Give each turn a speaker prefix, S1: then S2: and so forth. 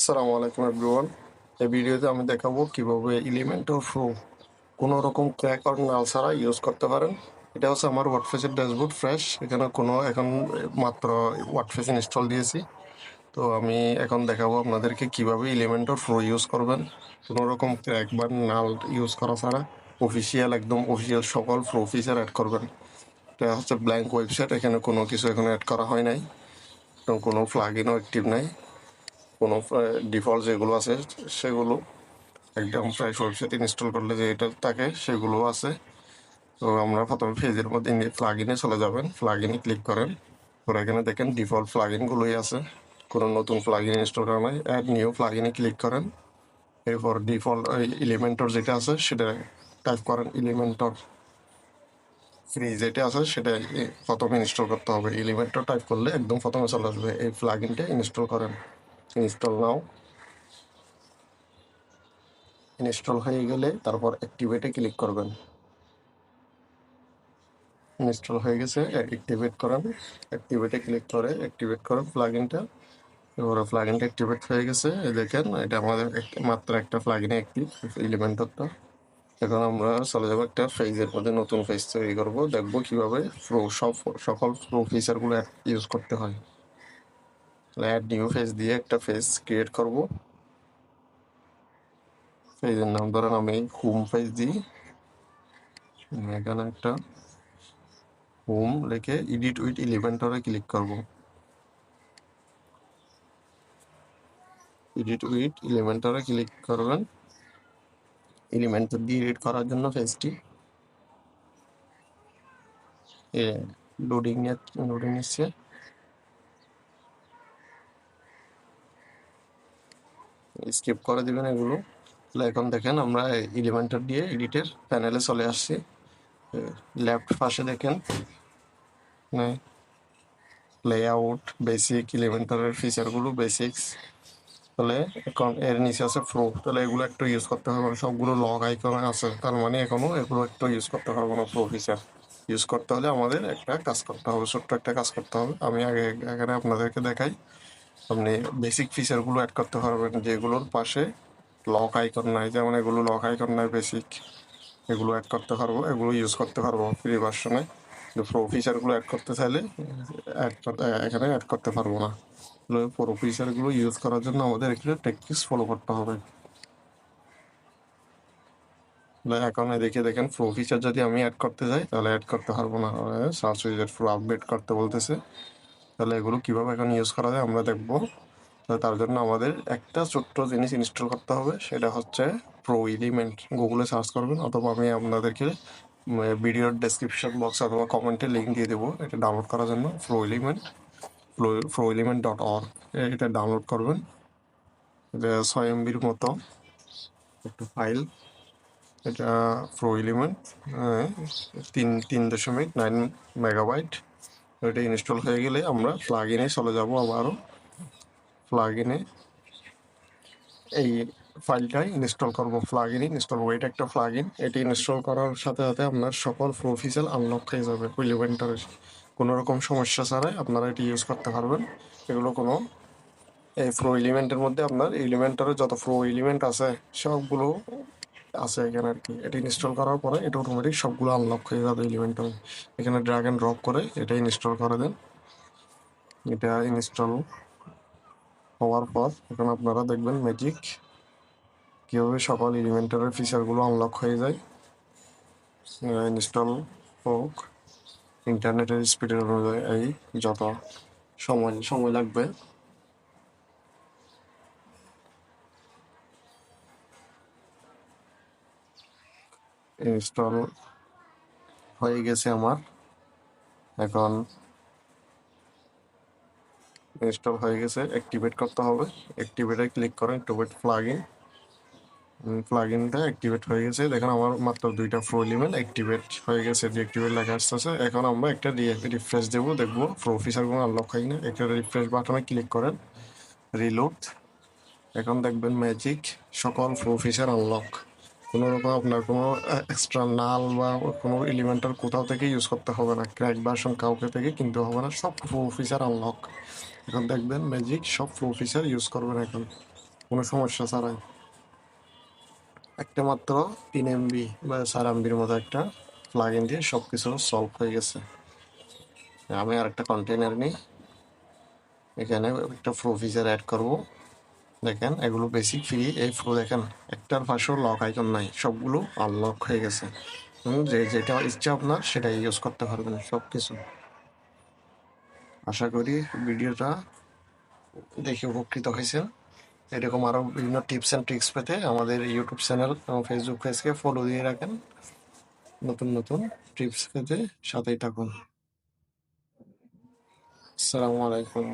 S1: আসসালামু আলাইকুম এভরিওয়ান এই ভিডিওতে আমি দেখাবো কীভাবে এলিমেন্টর প্রো কোনো রকম ক্র্যাক আর নাল ছাড়া ইউজ করতে পারেন। এটা হচ্ছে আমার ওয়ার্ডফেসের ড্যাশবোর্ড ফ্রেশ এখানে কোনো এখন মাত্র ওয়ার্ডফেস ইনস্টল দিয়েছি। তো আমি এখন দেখাবো আপনাদেরকে কীভাবে এলিমেন্টর প্রো ইউজ করবেন। কোনো রকম ক্র্যাক বা নাল ইউজ করা ছাড়া অফিসিয়াল একদম অফিসিয়াল সকল ফ্রো ফিচার অ্যাড করবেন। এটা হচ্ছে ব্ল্যাঙ্ক ওয়েবসাইট এখানে কোনো কিছু এখানে অ্যাড করা হয় নাই। কোনো প্লাগ ইনও অ্যাক্টিভ নাই। কোনো ডিফল্ট যেগুলো আছে, সেগুলো একদম ফ্রেশ ওয়েবসাইট ইনস্টল করলে যে এটা থাকে, সেগুলো আছে। তো আমরা প্রথমে ফেজের মধ্যে প্লাগ ইনে চলে যাবেন। প্লাগ ইনে ক্লিক করেন। তো এখানে দেখেন ডিফল্ট প্লাগ ইনগুলোই আছে। কোনো নতুন প্লাগ ইন ইনস্টল করা নাই। অ্যাড নিউ প্লাগ ইনে ক্লিক করেন। এরপর ডিফল্ট এলিমেন্টর যেটা আছে, সেটা টাইপ করেন। এলিমেন্টর ফ্রি যেটা আছে, সেটা প্রথমে ইনস্টল করতে হবে। এলিমেন্টর টাইপ করলে একদম প্রথমে চলে আসবে। এই প্লাগ ইনটা ইনস্টল করেন। ইনস্টল নাও। ইনস্টল হয়ে গেলে তারপর অ্যাক্টিভেটে ক্লিক করবেন। ইনস্টল হয়ে গেছে অ্যাক্টিভেট করেন। অ্যাক্টিভেটে ক্লিক করে অ্যাক্টিভেট করেন প্লাগইনটা এবারে প্লাগইনটা অ্যাক্টিভেট হয়ে গেছে দেখেন, এটা আমাদের মাত্র একটা প্লাগইনে অ্যাক্টিভ এলিমেন্টরটা এখন আমরা চলে যাব একটা ফেজের মধ্যে, নতুন ফেজ তৈরি করব। দেখব কীভাবে প্রো সব সকল প্রো ফিচারগুলো ইউজ করতে হয়। অ্যাড নিউ ফেজ দিয়ে একটা ফেজ ক্রিয়েট করব। ফেজের নাম, ধরেন আমি হোম ফেজ দিই। এখানে একটা হোম লিখে এডিট উইথ এলিমেন্টরে ক্লিক করব। এডিট উইথ এলিমেন্টরে ক্লিক করবেন। এলিমেন্টর দিয়ে এডিট করার জন্য ফেজটি লোডিং লোডিং নিচ্ছে। স্কিপ করে দিবেন এগুলো। তাহলে এখন দেখেন আমরা এলিমেন্টর দিয়ে এডিটের প্যানেলে চলে আসছি। লেফট পাশে দেখেন। লেআউট বেসিক এলিমেন্টারের ফিচারগুলো বেসিক্স তাহলে এখন এর নিচে আছে প্রো তাহলে এগুলো একটু ইউজ করতে হবে। না। সবগুলো লগ আইকন আছে। তার মানে এখনও এগুলো একটু ইউজ করতে পারব না প্রো ফিচার ইউজ করতে হলে আমাদের একটা কাজ করতে হবে, ছোট্ট একটা কাজ করতে হবে। আমি আগে এখানে আপনাদেরকে দেখাই। আপনি বেসিক ফিচারগুলো অ্যাড করতে পারবেন যেগুলোর পাশে লক আইকন নাই, যেমন এগুলো লক আইকন নাই বেসিক এগুলো অ্যাড করতে পারব, এগুলো ইউজ করতে পারব ফ্রি ভার্সনে প্রো ফিচারগুলো অ্যাড করতে চাইলে অ্যাড এখানে অ্যাড করতে পারব না। প্রো ফিচারগুলো ইউজ করার জন্য আমাদের এখানে টেকনিক্স ফলো করতে হবে। এখন দেখে দেখেন প্রো ফিচার যদি আমি অ্যাড করতে যাই, তাহলে অ্যাড করতে পারব না। সার্চ উইজেট প্রো আপডেট করতে বলতেছে। তাহলে এগুলো কীভাবে এখন ইউজ করা যায় আমরা দেখব। তার জন্য আমাদের একটা ছোট্ট জিনিস ইনস্টল করতে হবে, সেটা হচ্ছে প্রো এলিমেন্ট গুগলে সার্চ করবেন অথবা আমি আপনাদেরকে ভিডিওর ডেসক্রিপশন বক্স অথবা কমেন্টে লিঙ্ক দিয়ে দেবো, এটা ডাউনলোড করার জন্য pro element pro element dot org এটা ডাউনলোড করবেন। এটা ছয় এমবির মতো একটা ফাইল এটা প্রো এলিমেন্ট তিন তিন দশমিক নাইন মেগাবাইট এটা ইনস্টল হয়ে গেলে আমরা প্লাগ ইনে চলে যাব আবারও। প্লাগ ইনে এই ফাইলটাই ইনস্টল করব প্লাগ ইন ইনস্টল করব। এটা একটা প্লাগ ইন এটি ইনস্টল করার সাথে সাথে আপনার সকল প্রফিসিয়াল আনলক হয়ে যাবে। এলিমেন্টারের কোনো রকম সমস্যা ছাড়াই আপনারা এটি ইউজ করতে পারবেন। এগুলো কোনো এই ফ্রো এলিমেন্টের মধ্যে আপনার এলিমেন্টারের যত ফ্রো এলিমেন্ট আছে, সবগুলো আছে এখানে আর কি। এটা ইনস্টল করার পরে এটা অটোমেটিক সবগুলো আনলক হয়ে যাবে এলিমেন্টারে এখানে ড্রাগ অ্যান্ড ড্রপ করে এটা ইনস্টল করে দেন। এটা ইনস্টল হওয়ার পর এখন আপনারা দেখবেন ম্যাজিক কীভাবে সকল এলিমেন্টারের ফিচারগুলো আনলক হয়ে যায়। ইনস্টল হোক ইন্টারনেটের স্পিডের অনুযায়ী এই যত সময় সময় লাগবে। ইনস্টল হয়ে গেছে আমার। এখন ইনস্টল হয়ে গেছে অ্যাক্টিভেট করতে হবে। অ্যাক্টিভেটে ক্লিক করেন অ্যাক্টিভেট প্লাগ ইন প্লাগ ইনটা অ্যাক্টিভেট হয়ে গেছে। দেখেন আমার মাত্র দুইটা প্রো এলিমেন্ট অ্যাক্টিভেট হয়ে গেছে ডিঅ্যাক্টিভেট লেখা আসতেছে। এখন আমরা একটা রিফ্রেশ দেবো, দেখব প্রো ফিচারগুলো আনলক হয় না একটা রিফ্রেশ বাটনে ক্লিক করেন রিলোড এখন দেখবেন ম্যাজিক সকল প্রো ফিচার আনলক কোনো রকম আপনার কোনো এক্সট্রা নাল বা কোনো এলিমেন্টার কোথাও থেকে ইউজ করতে হবে না। ক্র্যাক ভার্সন কাউকে থেকে কিনতে হবে না। সব প্রো ফিচার আনলক এখন দেখবেন ম্যাজিক সব প্রো ফিচার ইউজ করবেন এখন। কোনো সমস্যা ছাড়াই। একটা মাত্র তিন এমবি বা চার এমবির মতো একটা প্লাগ ইন দিয়ে সব কিছু সলভ হয়ে গেছে। আমি আর একটা কন্টেনার নিই। এখানে একটা প্রো ফিচার অ্যাড করব। দেখেন, এগুলো বেসিক ফ্রি এই প্রো দেখেন, একটার পাশেও লক আইকন নাই, সবগুলো আনলক হয়ে গেছে। যে যেটা ইচ্ছা আপনার, সেটাই ইউজ করতে পারবেন সব কিছু আশা করি ভিডিওটা দেখে উপকৃত হয়েছেন। এরকম আরও বিভিন্ন টিপস অ্যান্ড ট্রিক্স পেতে আমাদের ইউটিউব চ্যানেল এবং ফেসবুক পেজকে ফলো দিয়ে রাখেন। নতুন নতুন টিপস পেতে সাথেই থাকুন। আসসালামু আলাইকুম।